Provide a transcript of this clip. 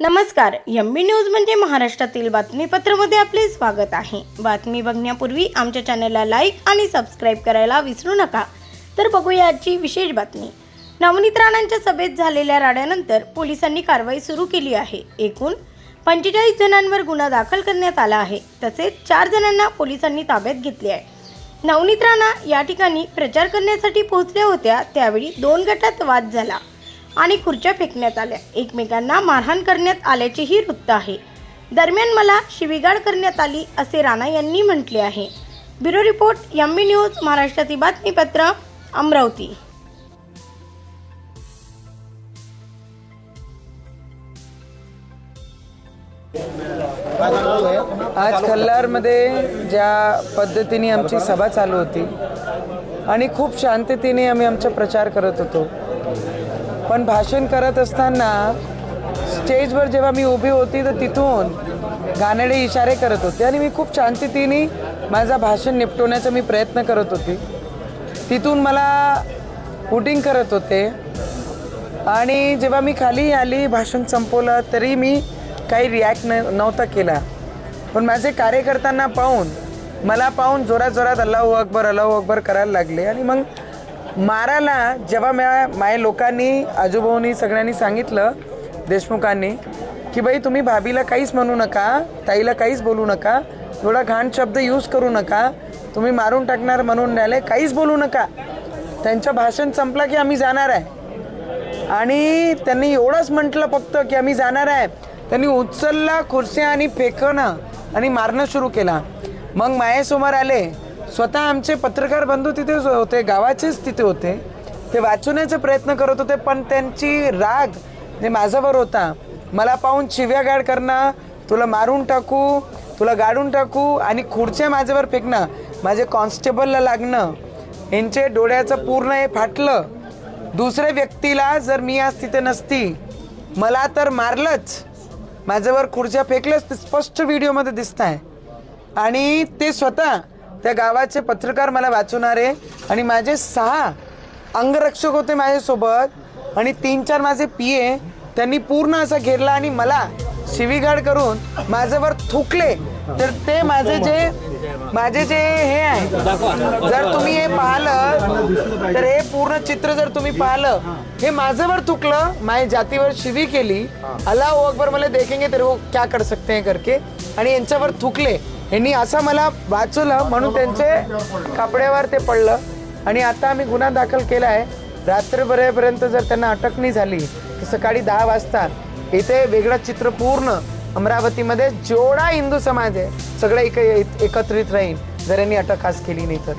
नमस्कार M B news म्हणजे महाराष्ट्रातील बातमीपत्रामध्ये आपले स्वागत आहे. बातमी बघण्यापूर्वी आमच्या चॅनलला लाईक आणि सबस्क्राईब करायला विसरू नका. तर बघूया आजची विशेष बातमी. नवनीत राणांच्या सभेत झालेल्या राड्यानंतर पोलिसांनी कारवाई सुरू केली आहे. एकूण पंचेचाळीस जणांवर गुन्हा दाखल करण्यात आला आहे. तसेच चार जणांना पोलिसांनी ताब्यात घेतले आहे. नवनीत राणा या ठिकाणी प्रचार करण्यासाठी पोहोचल्या होत्या. त्यावेळी दोन गटात वाद झाला. आणि खुर्च्या फेकण्यात आल्या. एकमेकांना मारहाण करण्यात आल्याचेही वृत्त आहे. दरम्यान मला शिवीगाळ करण्यात आली असे राणा यांनी म्हटले आहे. Bureau report M B news महाराष्ट्रातील बातमीपत्र अमरावती. आज खल्लारमध्ये ज्या पद्धतीने आमची सभा चालू होती आणि खूप शांततेने आम्ही आमचा प्रचार करत होतो पण भाषण करत असताना स्टेजवर जेव्हा मी उभी होती तर तिथून गाणडे इशारे करत होते आणि मी खूप शांततेने माझा भाषण निपटवण्याचा मी प्रयत्न करत होती. तिथून मला हुटिंग करत होते. आणि जेव्हा मी खाली आली भाषण संपवलं तरी मी काही रिॲक्ट न नव्हता केला. पण माझे कार्यकर्त्यांना पाहून मला पाहून जोरात जोरात अल्लाहू अकबर अल्लाहू अकबर करायला लागले आणि मग मारायला जेव्हा म्या माझ्या लोकांनी आजूभाऊनी सगळ्यांनी सांगितलं देशमुखांनी की बाई तुम्ही भाभीला काहीच म्हणू नका ताईला काहीच बोलू नका थोडा घाण शब्द यूज करू नका तुम्ही मारून टाकणार म्हणून राहिले काहीच बोलू नका. त्यांचं भाषण संपलं की आम्ही जाणार आहे. आणि त्यांनी एवढंच म्हटलं फक्त की आम्ही जाणार आहे. त्यांनी उचलला खुर्च्या आणि फेकणं आणि मारणं सुरू केला. मग मायेसमोर आले. स्वतः आमचे पत्रकार बंधू तिथे होते गावाचेच तिथे होते. ते वाचवण्याचा प्रयत्न करत होते पण त्यांची राग जे माझ्यावर होता. मला पाहून शिव्यागाड करणं तुला मारून टाकू तुला गाडून टाकू आणि खुर्च्या माझ्यावर फेकणं माझे कॉन्स्टेबलला लागणं यांचे डोळ्याचं पूर्ण हे फाटलं. दुसऱ्या व्यक्तीला जर मी आज तिथे नसती मला तर मारलंच. माझ्यावर खुर्च्या फेकल्याच ते स्पष्ट व्हिडिओमध्ये दिसत आहे आणि ते स्वतः त्या गावाचे पत्रकार मला वाचवणारे आणि माझे सहा अंगरक्षक होते माझ्यासोबत आणि तीन चार माझे पिये त्यांनी पूर्ण असा घेरला आणि मला शिवीगाड करून माझ्यावर थुकले. तर ते माझे जे माझे जे हे आहे जर तुम्ही हे पाहिलं तर हे पूर्ण चित्र जर तुम्ही पाहिलं हे माझ्यावर थुकलं माझ्या जातीवर शिवी केली. अल्लाह हो अकबर मला देखेंगे तर वो क्या कर सकते हैं करके. आणि यांच्यावर थुकले. यांनी असं मला वाचवलं म्हणून त्यांचे कपड्यावर ते पडलं. आणि आता आम्ही गुन्हा दाखल केला आहे. रात्रभरेपर्यंत जर त्यांना अटक नाही झाली तर सकाळी दहा वाजता इथे वेगळं चित्र पूर्ण अमरावतीमध्ये जेवढा हिंदू समाज आहे सगळं एक एकत्रित राहील. जर यांनी अटक आज केली नाही तर.